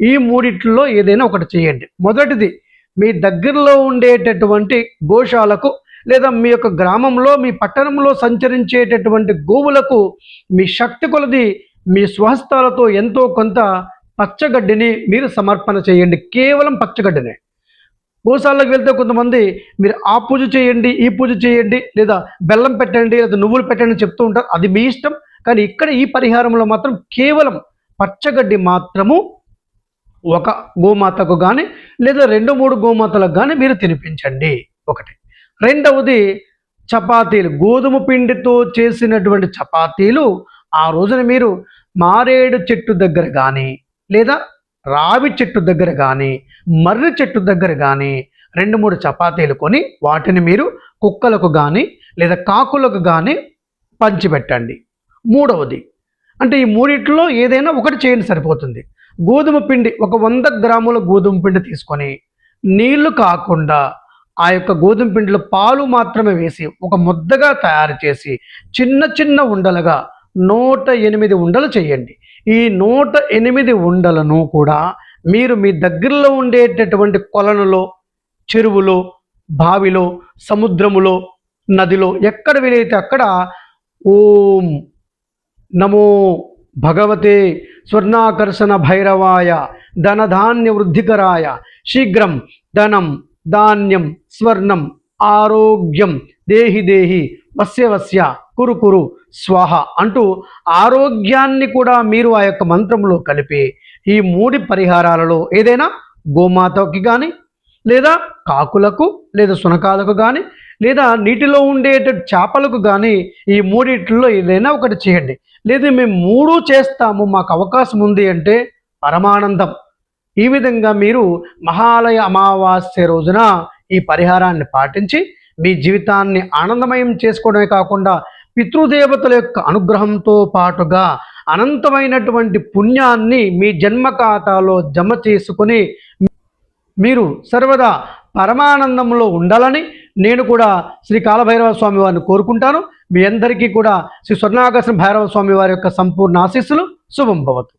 ఈ మూడిట్లో ఏదైనా ఒకటి చేయండి. మొదటిది మీ దగ్గరలో ఉండేటటువంటి గోశాలకు లేదా మీ యొక్క గ్రామంలో మీ పట్టణంలో సంచరించేటటువంటి గోవులకు మీ శక్తి కొలది మీ స్వహస్తాలతో ఎంతో కొంత పచ్చగడ్డిని మీరు సమర్పణ చేయండి. కేవలం పచ్చగడ్డినే. గోశాలకు వెళ్తే కొంతమంది మీరు ఆ పూజ చేయండి ఈ పూజ చేయండి లేదా బెల్లం పెట్టండి లేదా నువ్వులు పెట్టండి చెప్తూ ఉంటారు. అది మీ ఇష్టం. కానీ ఇక్కడ ఈ పరిహారంలో మాత్రం కేవలం పచ్చగడ్డి మాత్రము ఒక గోమాతకు కానీ లేదా రెండు మూడు గోమాతలకు కానీ మీరు తినిపించండి. ఒకటి. రెండవది చపాతీలు. గోధుమ పిండితో చేసినటువంటి చపాతీలు ఆ రోజున మీరు మారేడు చెట్టు దగ్గర కానీ లేదా రావి చెట్టు దగ్గర కానీ మర్రి చెట్టు దగ్గర కానీ రెండు మూడు చపాతీలు కొని వాటిని మీరు కుక్కలకు కానీ లేదా కాకులకు కానీ పంచిపెట్టండి. మూడవది. అంటే ఈ మూడిట్లో ఏదైనా ఒకటి చేయండి సరిపోతుంది. గోధుమ పిండి ఒక వంద గ్రాముల గోధుమ పిండి తీసుకొని నీళ్ళు కాకుండా ఆ యొక్క గోధుమ పిండిలో పాలు మాత్రమే వేసి ఒక ముద్దగా తయారు చేసి చిన్న చిన్న ఉండలుగా నూట ఎనిమిది ఉండలు చేయండి. ఈ నూట ఎనిమిది ఉండలను కూడా మీరు మీ దగ్గరలో ఉండేటటువంటి కొలనులో చెరువులో బావిలో సముద్రములో నదిలో ఎక్కడ వీలైతే అక్కడ ఓం నమో భగవతే స్వర్ణాకర్షణ భైరవాయ ధనధాన్య వృద్ధికరాయ శీఘ్రం ధనం ధాన్యం స్వర్ణం ఆరోగ్యం దేహి దేహి వస్య వస్య కురు కురు స్వాహ అంటూ ఆరోగ్యాన్ని కూడా మీరు ఆ యొక్క మంత్రంలో కలిపి ఈ మూడి పరిహారాలలో ఏదైనా గోమాతకి కానీ లేదా కాకులకు లేదా సునకాలకు కానీ లేదా నీటిలో ఉండేట చేపలకు కానీ ఈ మూడిట్లో ఏదైనా ఒకటి చేయండి. లేదా మేము మూడు చేస్తాము మాకు అవకాశం ఉంది అంటే పరమానందం. ఈ విధంగా మీరు మహాలయ అమావాస్య రోజున ఈ పరిహారాన్ని పాటించి మీ జీవితాన్ని ఆనందమయం చేసుకోవడమే కాకుండా పితృదేవతల యొక్క అనుగ్రహంతో పాటుగా అనంతమైనటువంటి పుణ్యాన్ని మీ జన్మ ఖాతాలో జమ చేసుకుని మీరు సర్వదా పరమానందంలో ఉండాలని నేను కూడా శ్రీ కాలభైరవ స్వామి వారిని కోరుకుంటాను. మీ అందరికీ కూడా శ్రీ స్వర్ణాకర్షణ భైరవ స్వామి వారి యొక్క సంపూర్ణ ఆశీస్సులు. శుభం భవతు.